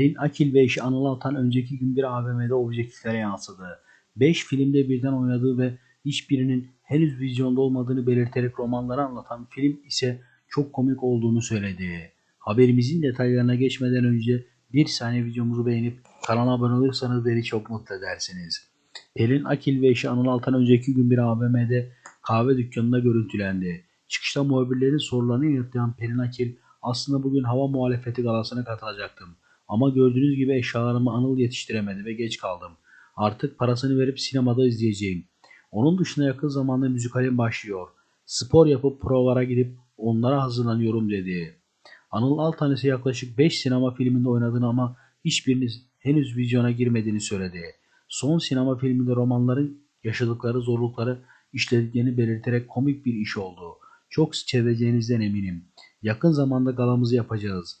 Pelin Akil ve eşi Anıl Altan önceki gün bir AVM'de objektiflere yansıdı. 5 filmde birden oynadığı ve hiçbirinin henüz vizyonda olmadığını belirterek romanları anlatan film ise çok komik olduğunu söyledi. Haberimizin detaylarına geçmeden önce bir saniye videomuzu beğenip kanala abone olursanız beni çok mutlu edersiniz. Pelin Akil ve eşi Anıl Altan önceki gün bir AVM'de kahve dükkanında görüntülendi. Çıkışta muhabirlerin sorularını yanıtlayan Pelin Akil aslında bugün hava muhalefeti galasına katılacaktım. Ama gördüğünüz gibi eşyalarımı Anıl yetiştiremedi ve geç kaldım. Artık parasını verip sinemada izleyeceğim. Onun dışında yakın zamanda müzikalim başlıyor. Spor yapıp provalara gidip onlara hazırlanıyorum dedi. Anıl Altan ise yaklaşık 5 sinema filminde oynadığını ama hiçbiriniz henüz vizyona girmediğini söyledi. Son sinema filminde romanların yaşadıkları zorlukları işlediklerini belirterek komik bir iş oldu. Çok seveceğinizden eminim. Yakın zamanda galamızı yapacağız.